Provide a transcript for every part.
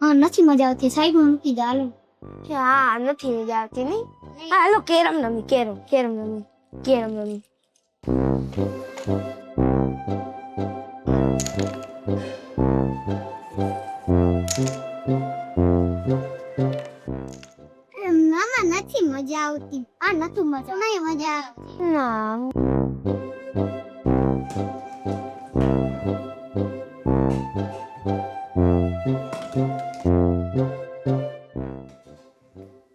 હા નથી મજા આવતી સાઈડમાં મૂકી દો હાલો હા નથી મજા આવતી નહીં હા હાલો કેરમ રમી કેરમ કેરમ રમી કેરમ રમી મામા નથી મજા આવતી. આ નથી મજા નહીં મજા આવતી. ના.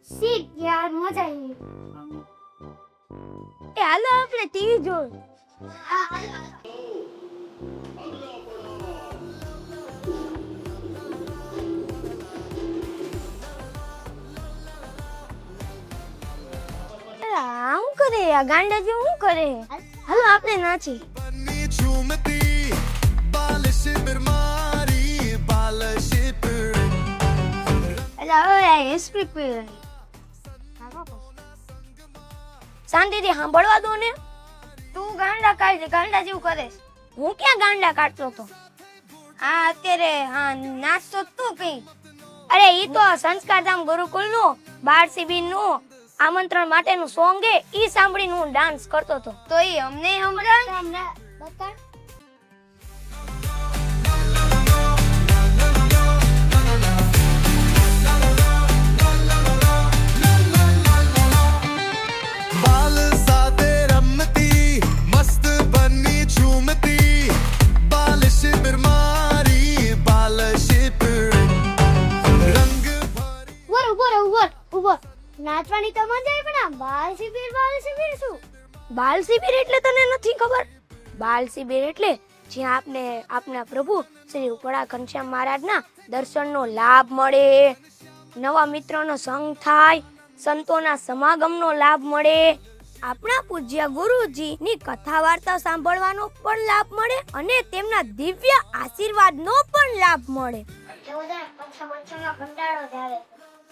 સીટ યાર મજા આવી. એ હાલો આપણે ટીવી જોઈ. અલા હું કરે, આ ગાંડા જેવું હું કરે? હાલો, આપણે નાચી શાંતિથી સાંભળવા દો ને. તું ગાંડા કાઢ, ગાંડા જેવું કરે હું ક્યાં ગાંડા કાઢતો તો? હા, અત્યારે, હા, નાચતો તું કઈ. અરે, ઈ તો સંસ્કારધામ ગુરુકુલનું બાર શિબિરનું આમંત્રણ માટેનું સોંગ એ ઈ સાંભળીને હું ડાન્સ કરતો હતો. તો એ અમને સંભળાય બતાડ. નાચવાની તો મજા પણ આ બાલ શિબિર બાલ શિબિર શું? બાલ શિબિર એટલે તને નથી ખબર? બાલ શિબિર એટલે જ્યાં આપને આપના પ્રભુ શ્રી ઉપડા ઘનશ્યામ મહારાજના દર્શનનો લાભ મળે. નવા મિત્રોનો સંગ થાય સંતોના સમાગમનો લાભ મળે. આપણા પૂજ્ય ગુરુજીની કથા વાર્તા સાંભળવાનો પણ લાભ મળે અને તેમના દિવ્ય આશીર્વાદનો પણ લાભ મળે.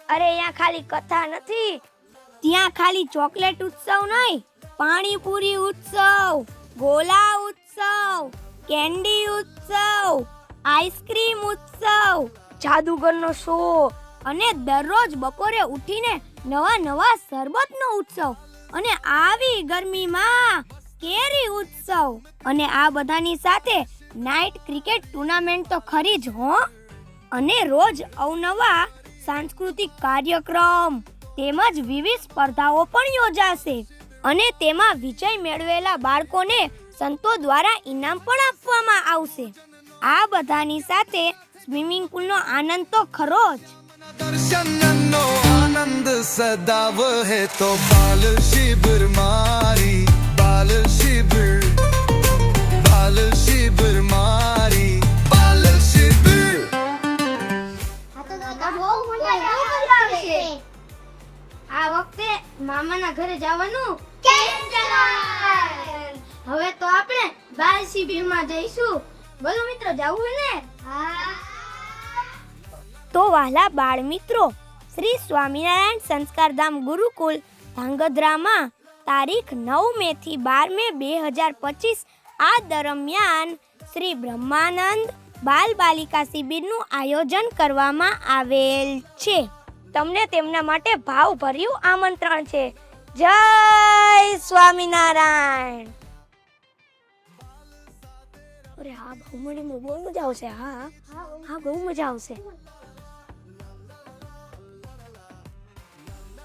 અરે, અહીંયા ખાલી કથા નથી. ત્યાં ખાલી ચોકલેટ ઉત્સવ નહીં, પાણીપુરી ઉત્સવ, ગોલા ઉત્સવ, કેન્ડી ઉત્સવ, આઈસ્ક્રીમ ઉત્સવ, જાદુગરનો શો અને દરરોજ બપોરે ઉઠીને નવા નવા શરબતનો ઉત્સવ અને આવી ગરમીમાં કેરી ઉત્સવ. અને આ બધાની સાથે નાઇટ ક્રિકેટ ટુર્નામેન્ટ તો ખરી જ, હો. અને રોજ અવનવા સાંસ્કૃતિક કાર્યક્રમ તેમજ વિવિધ સ્પર્ધાઓ પણ યોજાશે. અને તેમાં વિજય મેળવેલા બાળકોને સંતો દ્વારા ઇનામ પણ આપવામાં આવશે. આ બધાની સાથે સ્વિમિંગ પુલનો આનંદ તો ખરો જ. દર્શનનો આનંદ સદાવ હે તો બાલ શિબિર મારી, બાલ શિબિર મામાના ઘરે જવાનું? કેમ ચલાય હવે તો આપણે બારસી શિબિરમાં જઈશું. બોલો મિત્રો જવું ને? તો વાલા બાળ મિત્રો શ્રી સ્વામિનારાયણ સંસ્કારધામ ગુરુકુલ ધાંગધ્રામાં તારીખ નવ મે થી બાર મે બે હજાર પચીસ આ દરમિયાન શ્રી બ્રહ્માનંદ બાલ બાલિકા શિબિરનું આયોજન કરવામાં આવેલ છે. તમને તેમના માટે ભાવભર્યું આમંત્રણ છે. જય સ્વામિનારાયણ! અરે હા, બહુ મને બહુ મજા આવશે, હા હા. બહુ મજા આવશે.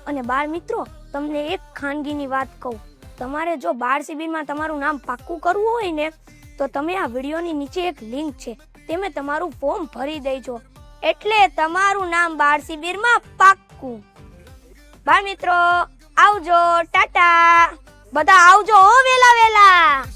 અને બાળ મિત્રો, તમને એક ખાનગીની વાત કહું. તમારે જો બાળ શિબિરમાં તમારું નામ પાક્કું કરવું હોય ને, તો તમે આ વિડીયોની નીચે એક લિંક છે. તેમે તમારું ફોર્મ ભરી દેજો. એટલે તમારું નામ બાળ શિબિરમાં પાક્કું. બાળ મિત્રો, આવજો, ટાટા. બધા આવજો હો વેલા વેલા.